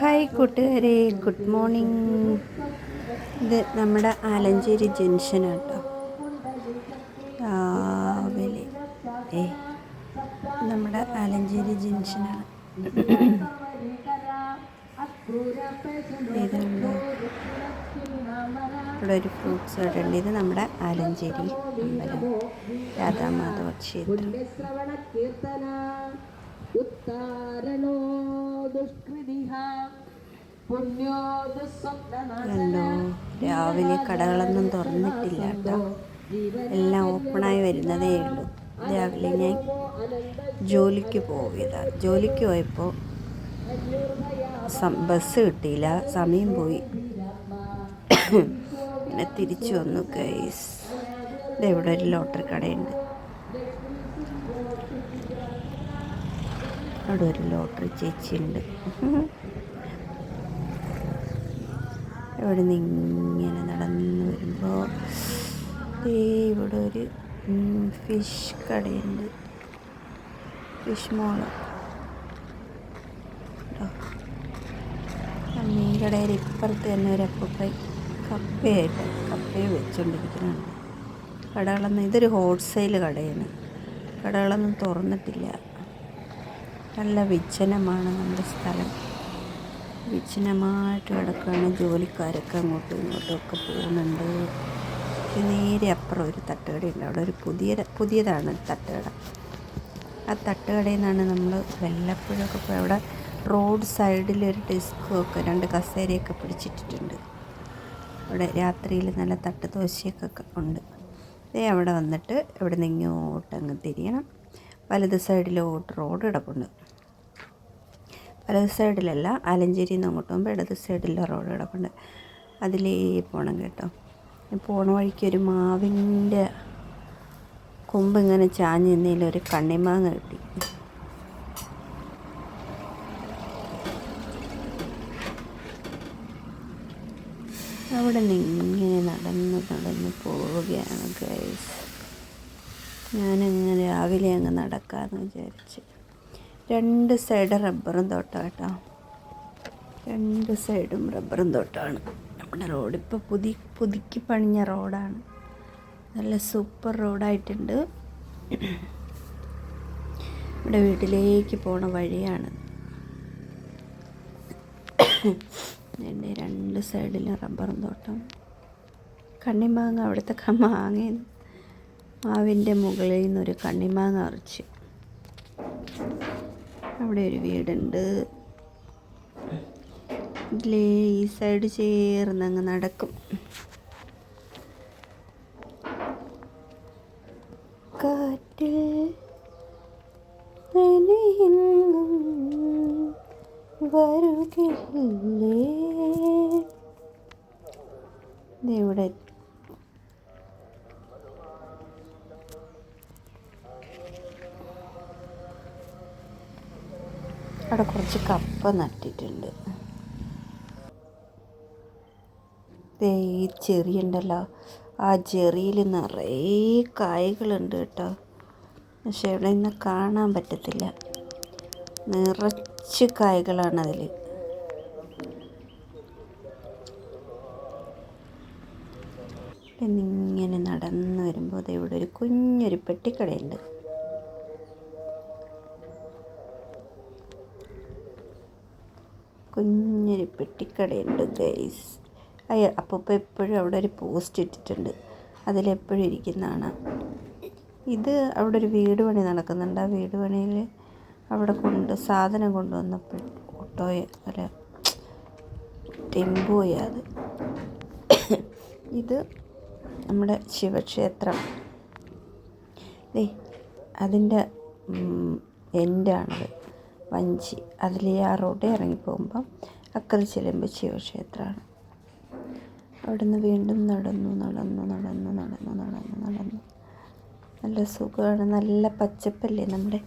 Hi കൂട്ടുകാരെ good morning. ഇത് നമ്മുടെ ആലഞ്ചേരി ജംഗ്ഷനാണ് കേട്ടോ രാവിലെ. ഏ നമ്മുടെ ആലഞ്ചേരി ജംഗ്ഷനാണ് ഇതുണ്ട്. ഇവിടെ ഒരു ഫ്രൂട്ട്സ് കട ഉണ്ട്. ഇത് നമ്മുടെ ആലഞ്ചേരി അമ്പലം. രാധാമാധവ ക്ഷേത്രം. ഉത്താരണോ കണ്ടോ രാവിലെ കടകളൊന്നും തുറന്നിട്ടില്ല കേട്ടോ എല്ലാം ഓപ്പണായി വരുന്നതേ ഉള്ളൂ. രാവിലെ ഞാൻ ജോലിക്ക് പോയതാണ് ജോലിക്ക് പോയപ്പോൾ ബസ് കിട്ടിയില്ല. സമയം പോയി. പിന്നെ തിരിച്ചു വന്നു ഗൈസ്. ഇവിടെ ഒരു ലോട്ടറി കടയുണ്ട്. അവിടെ ഒരു ലോട്ടറി ചേച്ചിയുണ്ട്. ഇവിടെ നിന്ന് ഇങ്ങനെ നടന്നു വരുമ്പോൾ ഇവിടെ ഒരു ഫിഷ് കടയുണ്ട്. ഫിഷ് മോൾ മീൻ കടയിൽ ഇപ്പുറത്ത് തന്നെ ഒരു അപ്പൂപ്പ കപ്പയായിട്ട് കപ്പയെ വെച്ചുകൊണ്ടിരിക്കുന്നുണ്ട് കടകളൊന്നും ഇതൊരു ഹോൾസെയിൽ കടയാണ്. കടകളൊന്നും തുറന്നിട്ടില്ല. നല്ല വിജനമാണ് നമ്മുടെ സ്ഥലം. വിജനമായിട്ട് കിടക്കുകയാണ് ജോലിക്കാരൊക്കെ അങ്ങോട്ടും ഇങ്ങോട്ടും ഒക്കെ പോകുന്നുണ്ട്. നേരെ അപ്പുറം ഒരു തട്ടുകടയുണ്ട്. അവിടെ ഒരു പുതിയ പുതിയതാണ് തട്ടുകട. ആ തട്ടുകടയിൽ നിന്നാണ് നമ്മൾ വല്ലപ്പോഴൊക്കെ പോയി. അവിടെ റോഡ് സൈഡിൽ ഒരു ഡെസ്കും ഒക്കെ രണ്ട് കസേരയൊക്കെ പിടിച്ചിട്ടിട്ടുണ്ട്. അവിടെ രാത്രിയിൽ നല്ല തട്ട് ദോശയൊക്കെ ക- ഉണ്ട്. ഇതേ അവിടെ വന്നിട്ട് ഇവിടെ നിന്ന് ഇങ്ങോട്ട് അങ്ങ് തിരിയണം. വലത് സൈഡിലോട്ട് റോഡ് കിടപ്പുണ്ട്. വലത് സൈഡിലല്ല ആലഞ്ചേരിയിൽ നിന്ന് അങ്ങോട്ട് പോകുമ്പോൾ ഇടത് സൈഡിലെ റോഡ് കിടപ്പുണ്ട്. അതിലേ പോകണം കേട്ടോ. പോണ വഴിക്ക് ഒരു മാവിന്റെ കൊമ്പ് ഇങ്ങനെ ചാഞ്ഞ് നിന്നതിൽ ഒരു കണ്ണിമാങ്ങ കിട്ടി. അവിടെ നിന്ന് ഇങ്ങനെ നടന്ന് നടന്ന് പോവുകയാണ് ഗൈസ് ഞാനങ്ങനെ രാവിലെ അങ്ങ് നടക്കാമെന്ന് വിചാരിച്ച്. രണ്ട് സൈഡ് റബ്ബറും തോട്ടം കേട്ടോ. രണ്ട് സൈഡും റബ്ബറും തോട്ടമാണ്. നമ്മുടെ റോഡ് ഇപ്പോൾ പുതി പുതുക്കി പണിഞ്ഞ റോഡാണ്. നല്ല സൂപ്പർ റോഡായിട്ടുണ്ട്. നമ്മുടെ വീട്ടിലേക്ക് പോണ വഴിയാണ്. എന്റെ രണ്ട് സൈഡിലും റബ്ബറും തോട്ടം. കണ്ണിമാങ്ങ അവിടുത്തെ മാങ്ങയെന്ന് മാവിന്റെ മുകളിൽ നിന്നൊരു കണ്ണിമാങ്ങ നിറച്ച്. അവിടെ ഒരു വീടുണ്ട്. ഇതിലേ ഈ സൈഡ് ചേർന്ന് അങ്ങ് നടക്കും. കാറ്റിൽ വരുകില്ലേ? ഇവിടെ അവിടെ കുറച്ച് കപ്പ നട്ടിട്ടുണ്ട്. ഈ ചെറി ഉണ്ടല്ലോ. ആ ചെറിയിൽ നിറയെ കായ്കളുണ്ട് കേട്ടോ. പക്ഷെ ഇവിടെ നിന്ന് കാണാൻ പറ്റത്തില്ല. നിറച്ച് കായ്കളാണ് അതിൽ ഇങ്ങനെ നടന്നു വരുമ്പോൾ ഇവിടെ ഒരു കുഞ്ഞൊരു പെട്ടിക്കടയുണ്ട്. കുഞ്ഞൊരു പെട്ടിക്കടയുണ്ട് ഗൈസ് അയ്യ അപ്പൂപ്പ എപ്പോഴും അവിടെ ഒരു പോസ്റ്റ് ഇട്ടിട്ടുണ്ട്. അതിലെപ്പോഴും ഇരിക്കുന്നതാണ്. ഇത് അവിടെ ഒരു വീട് പണി നടക്കുന്നുണ്ട്. ആ വീട് പണിയിൽ അവിടെ കൊണ്ട് സാധനം കൊണ്ടുവന്നപ്പോൾ ഓട്ടോയെ അല്ല ടെമ്പോയ അത്. ഇത് നമ്മുടെ ശിവക്ഷേത്രം. ദേ അതിന്റെ എൻഡാണത് വഞ്ചി. അതിൽ ആ റോഡിൽ ഇറങ്ങിപ്പോകുമ്പം അക്കരെ ചെല്ലുമ്പോൾ ശിവക്ഷേത്രമാണ്. നിന്ന് വീണ്ടും നടന്നു നടന്നു നടന്നു നടന്നു നടന്നു നടന്നു. നല്ല സുഖമാണ്. നല്ല പച്ചപ്പല്ലേ നമ്മുടെ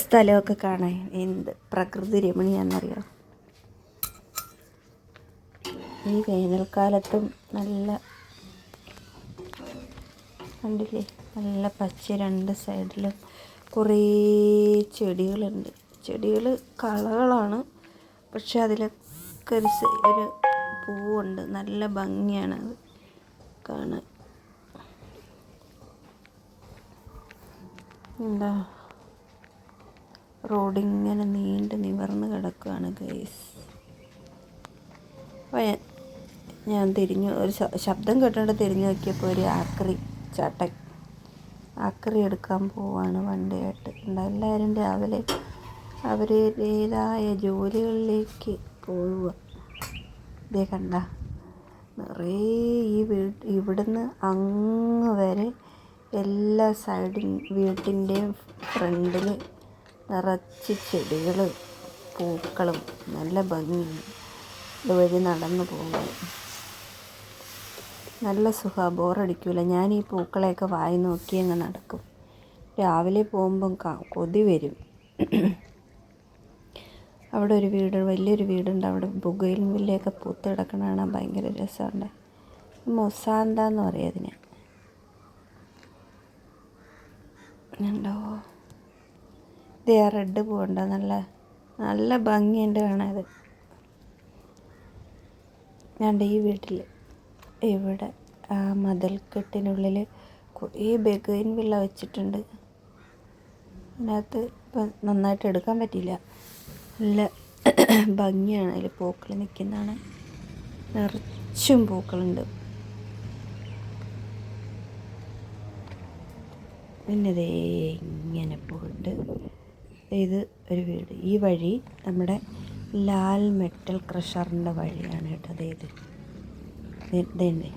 സ്ഥലമൊക്കെ കാണാൻ. എന്ത് പ്രകൃതി രമണിയാണെന്നറിയാം? ഈ വേനൽക്കാലത്തും നല്ല കണ്ടില്ലേ? നല്ല പച്ച രണ്ട് സൈഡിലും കുറേ ചെടികളുണ്ട്. ചെടികൾ കളകളാണ്. പക്ഷെ അതിലൊക്കെ ഒരു ഒരു പൂവുണ്ട്. നല്ല ഭംഗിയാണ് അത് കാണാൻ. എന്താ? റോഡിങ്ങനെ നീണ്ട് നിവർന്ന് കിടക്കുകയാണ് ഗൈസ്. ഞാൻ- തിരിഞ്ഞു ഒരു ശബ്ദം കേട്ടുകൊണ്ട് തിരിഞ്ഞു നോക്കിയപ്പോൾ ഒരു ആക്രി ചാട്ടൻ. ആക്രി എടുക്കാൻ പോവാണ് വണ്ടിയായിട്ട്. ഉണ്ട് എല്ലാവരും രാവിലെ അവരുടേതായ ജോലികളിലേക്ക് പോവുക. ഇതേ കണ്ട. നിറയെ ഈ വീട് ഇവിടുന്ന് അങ്ങ് വരെ എല്ലാ സൈഡിൻ വീട്ടിന്റെയും ഫ്രണ്ടിൽ നിറച്ച് ചെടികൾ പൂക്കളും നല്ല ഭംഗിയും ഇതുവഴി നടന്നു പോകും നല്ല സുഖമാണ് ബോറടിക്കില്ല ഞാൻ ഈ പൂക്കളെയൊക്കെ വായി നോക്കി അങ്ങ് നടക്കും. രാവിലെ പോകുമ്പം കൊതി വരും. അവിടെ ഒരു വീട് വലിയൊരു വീടുണ്ട്. അവിടെ പുകയിലും വില്ലയൊക്കെ പൂത്ത് കിടക്കണ കാണാൻ ഭയങ്കര രസമുണ്ട്. മൊസാന്ത എന്ന് പറയും അതിന്. ഉണ്ടോ ഇതേ ആ റെഡ് പൂവുണ്ടോ. നല്ല നല്ല ഭംഗിയുണ്ട് കാണാത് ഞണ്ട് ഈ വീട്ടിൽ ഇവിടെ ആ മതിൽക്കെട്ടിനുള്ളിൽ കുറേ ബഗൈൻ വില്ല വെച്ചിട്ടുണ്ട്. അതിനകത്ത് ഇപ്പം നന്നായിട്ട് എടുക്കാൻ പറ്റില്ല നല്ല ഭംഗിയാണ് അതിൽ പൂക്കൾ നിൽക്കുന്നതാണ് നിറച്ചും പൂക്കളുണ്ട്. പിന്നെ ദേ ഇങ്ങനെ പോയിട്ട് ഇത് ഒരു വീട്. ഈ വഴി നമ്മുടെ ലാൽ മെറ്റൽ ക്രഷറിന്റെ വഴിയാണ് കേട്ടോ ഇത്. ഇതേണ്ടേ?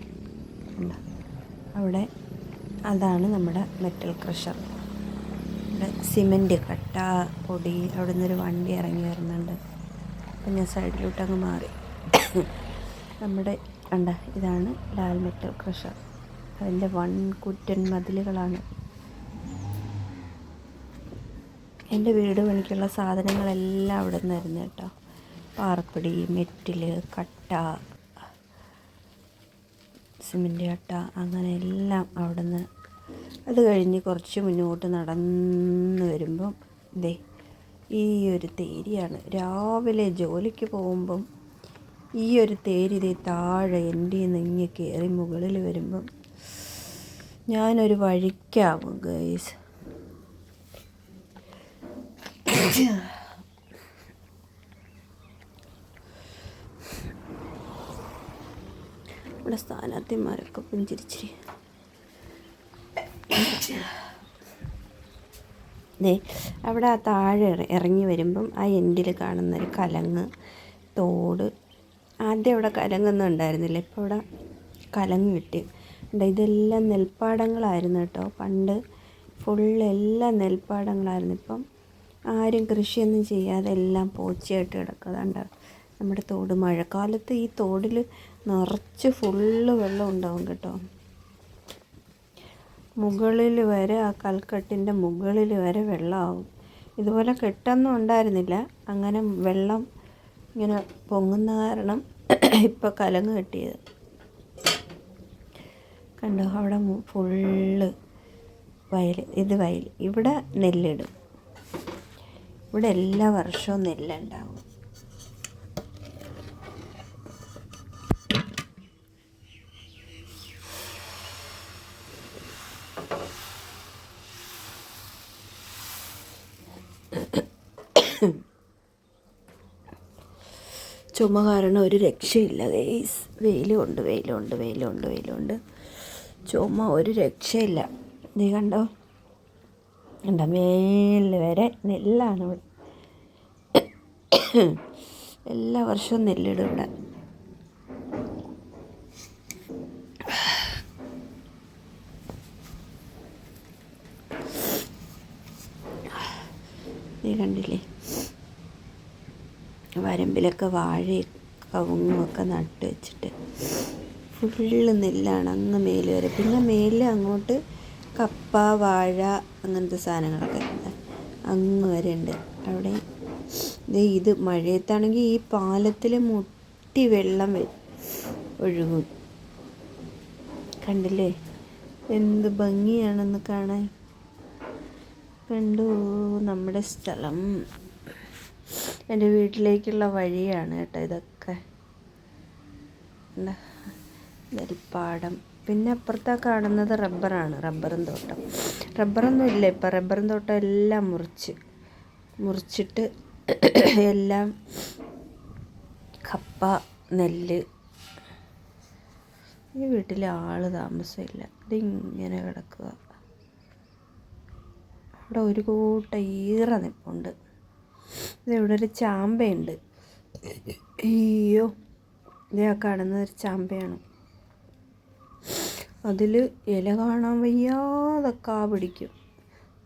അവിടെ അതാണ് നമ്മുടെ മെറ്റൽ ക്രഷർ. ഇവിടെ സിമന്റ് കട്ട പൊടി അവിടെ നിന്നൊരു വണ്ടി ഇറങ്ങി വരുന്നുണ്ട്. അപ്പം ഞാൻ സൈഡിലോട്ട് അങ്ങ് മാറി. നമ്മുടെ കണ്ട ഇതാണ് ലാൽ മെറ്റൽ ക്രഷർ. അതിന്റെ വൺ കുറ്റൻ മതിലുകളാണ്. എന്റെ വീട് പണിക്കുള്ള സാധനങ്ങളെല്ലാം അവിടെ നിന്നായിരുന്നു കേട്ടോ. പാർപ്പിടി മെറ്റിൽ കട്ട സിമന്റ് കട്ട അങ്ങനെ എല്ലാം അവിടെ നിന്ന് അത് കഴിഞ്ഞ് കുറച്ച് മുന്നോട്ട് നടന്ന് വരുമ്പം ദേ ഈ ഒരു തേരിയാണ്. രാവിലെ ജോലിക്ക് പോകുമ്പം ഈ ഒരു തേരി ദേ താഴെ എന്റെ നിങ്ങി കയറി മുകളിൽ വരുമ്പം ഞാനൊരു വഴിക്കാവും ഗൈസ് ഇവിടെ സ്ഥാനാർത്ഥിമാരൊക്കെ പുഞ്ചിരിച്ചിരി ദേ അവിടെ ആ താഴെ ഇറങ്ങി വരുമ്പം ആ എൻഡിൽ കാണുന്നൊരു കലങ്ങ് തോട്. ആദ്യം അവിടെ കലങ്ങൊന്നും ഉണ്ടായിരുന്നില്ല. ഇപ്പോൾ അവിടെ കലങ്ങ് കിട്ടി. ഇതെല്ലാം നെൽപ്പാടങ്ങളായിരുന്നു കേട്ടോ. പണ്ട് ഫുള്ള് എല്ലാ നെൽപ്പാടങ്ങളായിരുന്നു. ഇപ്പം ആരും കൃഷിയൊന്നും ചെയ്യാതെ എല്ലാം പോച്ചയായിട്ട് കിടക്കുന്നുണ്ട് നമ്മുടെ തോട്. മഴക്കാലത്ത് ഈ തോടിൽ നിറച്ച് ഫുള്ള് വെള്ളം ഉണ്ടാവും കേട്ടോ. മുകളിൽ വരെ ആ കൽക്കെട്ടിന്റെ മുകളിൽ വരെ വെള്ളമാവും. ഇതുപോലെ കെട്ടൊന്നും ഉണ്ടായിരുന്നില്ല. അങ്ങനെ വെള്ളം ഇങ്ങനെ പൊങ്ങുന്ന കാരണം ഇപ്പോൾ കലങ്ങ് കെട്ടിയത്. കണ്ടോ? അവിടെ ഫുള്ള് വയൽ ഇത് വയൽ ഇവിടെ നെല്ലിടും. ഇവിടെ എല്ലാ വർഷവും നെല്ലുണ്ടാവും ചുമ കാരണം ഒരു രക്ഷയില്ല. ഗൈസ് വെയിലുണ്ട് വെയിലുണ്ട് വെയിലുണ്ട് വെയിലുണ്ട്. ചുമ ഒരു രക്ഷയില്ല. നീ കണ്ടോ? കണ്ടോ? മേലിൽ വരെ നെല്ലാണ് ഇവിടെ. എല്ലാ വർഷവും നെല്ലിടും ഇവിടെ. നീ കണ്ടില്ലേ? വരമ്പിലൊക്കെ വാഴയും കവുങ്ങുമൊക്കെ നട്ട് വെച്ചിട്ട് ഫുള്ള് നെല്ലാണ് അങ്ങ് മേൽ വരെ. പിന്നെ മേലിൽ അങ്ങോട്ട് കപ്പ വാഴ അങ്ങനത്തെ സാധനങ്ങളൊക്കെ അങ്ങ് വരെ ഉണ്ട്. അവിടെ ഇത് മഴയത്താണെങ്കിൽ ഈ പാലത്തിൽ മുട്ടി വെള്ളം ഒഴുകും. കണ്ടില്ലേ? എന്ത് ഭംഗിയാണെന്ന് കാണാൻ. കണ്ടു? നമ്മുടെ സ്ഥലം. എന്റെ വീട്ടിലേക്കുള്ള വഴിയാണ് കേട്ടോ ഇതൊക്കെ. നെൽപ്പാടം പിന്നെ അപ്പുറത്താ കാണുന്നത് റബ്ബറാണ് റബ്ബറും തോട്ടം. റബ്ബറൊന്നും ഇല്ല ഇപ്പം റബ്ബറും തോട്ടം എല്ലാം മുറിച്ച് മുറിച്ചിട്ട് എല്ലാം കപ്പ നെല്ല്. ഈ വീട്ടിൽ ആൾ താമസമില്ല ഇതിങ്ങനെ കിടക്കുക. അവിടെ ഒരു കൂട്ടം ഈറ നിപ്പുണ്ട്. ഇതിവിടെ ഒരു ചാമ്പയുണ്ട്. അയ്യോ ഇതേ ആ കാണുന്നത് ഒരു ചാമ്പയാണ്. അതിൽ ഇല കാണാൻ വയ്യാതെ കാ പിടിക്കും.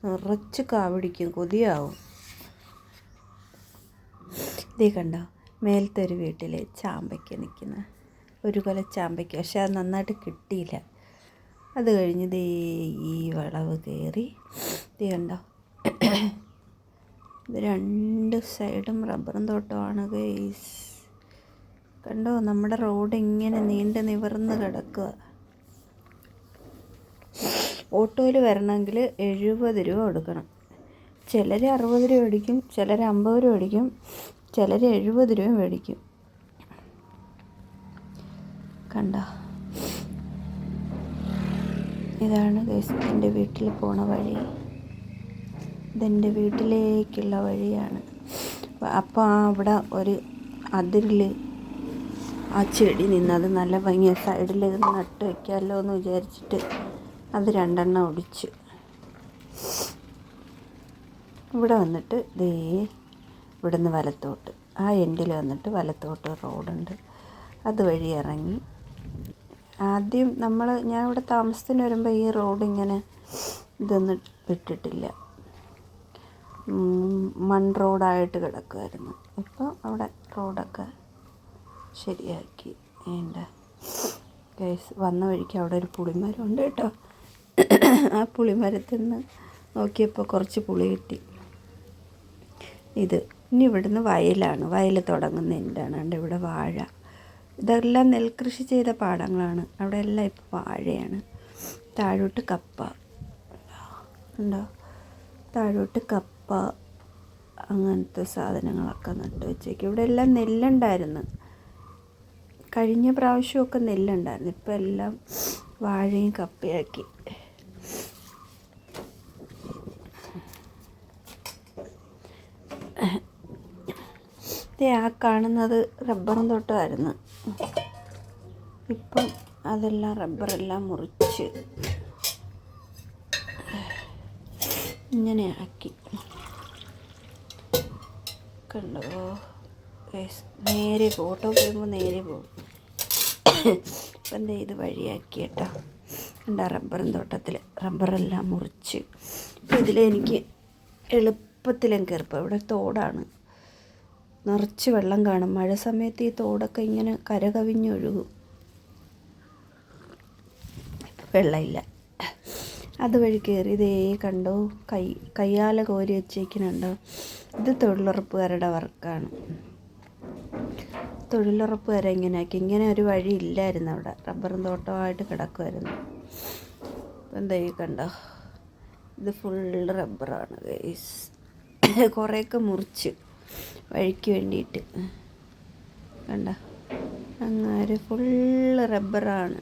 നിറച്ച് കാ പിടിക്കും കൊതിയാവും. ഇതേ കണ്ടോ മേലത്തെ ഒരു വീട്ടിൽ ചാമ്പയ്ക്ക് നിൽക്കുന്ന ഒരു കൊല ചാമ്പയ്ക്ക് പക്ഷെ അത് നന്നായിട്ട് കിട്ടിയില്ല. അത് കഴിഞ്ഞ് ദേ ഈ വളവ് കയറി. ഇത് കണ്ടോ രണ്ട് സൈഡും റബ്ബറും തോട്ടമാണ് ഗൈസ്. കണ്ടോ? നമ്മുടെ റോഡ് ഇങ്ങനെ നീണ്ട് നിവർന്ന് കിടക്കുക ഓട്ടോയിൽ വരണമെങ്കിൽ എഴുപത് രൂപ കൊടുക്കണം. ചിലർ അറുപത് രൂപ മേടിക്കും ചിലർ അമ്പത് രൂപ മേടിക്കും ചിലർ എഴുപത് രൂപ മേടിക്കും. കണ്ട? ഇതാണ് ഗൈസ് എന്റെ വീട്ടിൽ പോണ വഴി. ഇതെന്റെ വീട്ടിലേക്കുള്ള വഴിയാണ്. അപ്പോൾ ആ അവിടെ ഒരു അതിരിൽ ആ ചെടി നിന്നത് നല്ല ഭംഗിയ. സൈഡിൽ നട്ട് വയ്ക്കാമല്ലോ എന്ന് വിചാരിച്ചിട്ട് അത് രണ്ടെണ്ണം ഒടിച്ച്. ഇവിടെ വന്നിട്ട് ദേ ഇവിടുന്ന് വലത്തോട്ട്. ആ എൻഡിൽ വന്നിട്ട് വലത്തോട്ട് റോഡുണ്ട്. അതുവഴി ഇറങ്ങി. ആദ്യം നമ്മൾ ഞാൻ ഇവിടെ താമസത്തിന് വരുമ്പോൾ ഈ റോഡ് ഇങ്ങനെ ഇതൊന്നും വിട്ടിട്ടില്ല ഉം, മൺ റോഡായിട്ട് കിടക്കുമായിരുന്നു ഇപ്പോൾ അവിടെ റോഡൊക്കെ ശരിയാക്കി. എന്റെ കേസ് വന്ന വഴിക്ക് അവിടെ ഒരു പുളിമരം ഉണ്ട് കേട്ടോ. ആ പുളിമരത്തിൽ നിന്ന് നോക്കിയപ്പോൾ കുറച്ച് പുളി കിട്ടി. ഇത് ഇനി ഇവിടുന്ന് വയലാണ്. വയൽ തുടങ്ങുന്ന എന്താണ്? ഉണ്ട് ഇവിടെ വാഴ. ഇതെല്ലാം നെൽകൃഷി ചെയ്ത പാടങ്ങളാണ്. അവിടെ എല്ലാം ഇപ്പോൾ വാഴയാണ്. താഴോട്ട് കപ്പ. ഉണ്ടോ താഴോട്ട് കപ്പ. അങ്ങനത്തെ സാധനങ്ങളൊക്കെ നട്ട് വെച്ചേക്കും. ഇവിടെ എല്ലാം നെല്ലുണ്ടായിരുന്നു. കഴിഞ്ഞ പ്രാവശ്യമൊക്കെ നെല്ലുണ്ടായിരുന്നു. ഇപ്പം എല്ലാം വാഴയും കപ്പയാക്കി. ആ കാണുന്നത് റബ്ബറും തോട്ടമായിരുന്നു. ഇപ്പം അതെല്ലാം റബ്ബറെല്ലാം മുറിച്ച് ഇങ്ങനെ ആക്കി. കണ്ടോ. നേരെ ഓട്ടോ പോകുമ്പോൾ നേരെ പോകും ഇപ്പം എന്താ ഇത് വഴിയാക്കി കേട്ടോ. എന്താ റബ്ബറും തോട്ടത്തിൽ റബ്ബറെല്ലാം മുറിച്ച്. ഇപ്പം ഇതിലെനിക്ക് എളുപ്പത്തിലും കയറിപ്പോൾ ഇവിടെ തോടാണ്. നിറച്ച് വെള്ളം കാണും. മഴ സമയത്ത് ഈ തോടൊക്കെ ഇങ്ങനെ കരകവിഞ്ഞൊഴുകും. വെള്ളമില്ല. അതുവഴി കയറി ഇതേ കണ്ടോ കൈ കയ്യാല കോരി വെച്ചേക്കുന്നുണ്ടോ. ഇത് തൊഴിലുറപ്പുകാരുടെ വർക്കാണ്. തൊഴിലുറപ്പുകാരെ ഇങ്ങനെ ഇങ്ങനെ ഒരു വഴി ഇല്ലായിരുന്നു അവിടെ. റബ്ബർ തോട്ടമായിട്ട് കിടക്കുമായിരുന്നു എന്താ ഈ കണ്ടോ? ഇത് ഫുൾ റബ്ബറാണ് ഗൈസ് കുറേയൊക്കെ മുറിച്ച് വഴിക്ക് വേണ്ടിയിട്ട്. കണ്ട? അങ്ങനെ ഫുള്ള് റബ്ബറാണ്.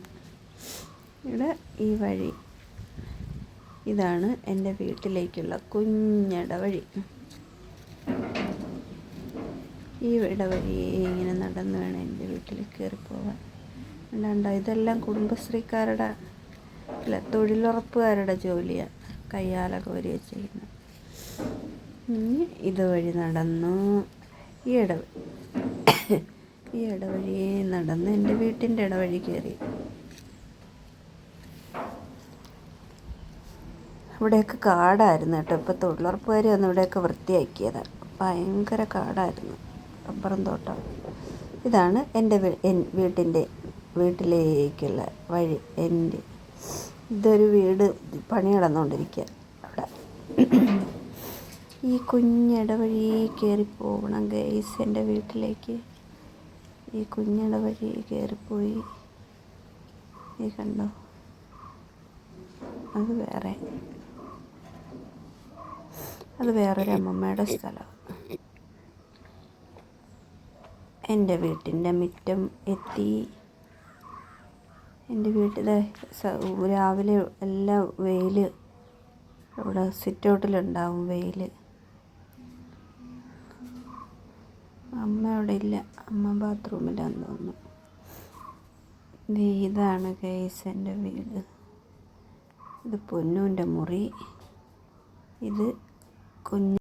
ഇവിടെ ഈ വഴി. ഇതാണ് എന്റെ വീട്ടിലേക്കുള്ള കുഞ്ഞിടവഴി ഈ ഇടവഴി ഇങ്ങനെ നടന്നു വേണം എന്റെ വീട്ടിൽ കയറി പോവാൻ അല്ലാണ്ട് ഇതെല്ലാം കുടുംബശ്രീക്കാരുടെ അല്ല തൊഴിലുറപ്പുകാരുടെ ജോലിയാണ് കയ്യാലൊക്കെ വരിക ചെയ്യുന്നത്. ഇതുവഴി നടന്നു. ഈ ഇട ഈ ഇടവഴി നടന്ന് എന്റെ വീട്ടിന്റെ ഇടവഴി കയറി. ഇവിടെയൊക്കെ കാടായിരുന്നു കേട്ടോ. ഇപ്പോൾ തൊഴിലുറപ്പുകാർ വന്ന് ഇവിടെയൊക്കെ വൃത്തിയാക്കിയതാണ്. ഭയങ്കര കാടായിരുന്നു. റബ്ബറും തോട്ടം. ഇതാണ് എന്റെ എൻ- വീട്ടിന്റെ വീട്ടിലേക്കുള്ള വഴി എന്റെ. ഇതൊരു വീട് പണി കിടന്നുകൊണ്ടിരിക്കുക അവിടെ. ഈ കുഞ്ഞിടവഴി കയറി പോകണം ഗൈസ് എന്റെ വീട്ടിലേക്ക്. ഈ കുഞ്ഞിടവഴി കയറിപ്പോയി. ഈ കണ്ടോ? അത് വേറെ. അത് വേറൊരു അമ്മമ്മയുടെ സ്ഥലം. എന്റെ വീട്ടിന്റെ മുറ്റം എത്തി. എന്റെ വീട്ടിൽ രാവിലെ എല്ലാ വെയിൽ ഇവിടെ സിറ്റൗട്ടിലുണ്ടാവും വെയിൽ. അമ്മ അവിടെ ഇല്ല. അമ്മ ബാത്റൂമിലാന്ന് തോന്നുന്നു. ഇതാണ് കേസ് എന്റെ വീട്. ഇത് പൊന്നൂന്റെ മുറി. ഇത് കുഞ്ഞ്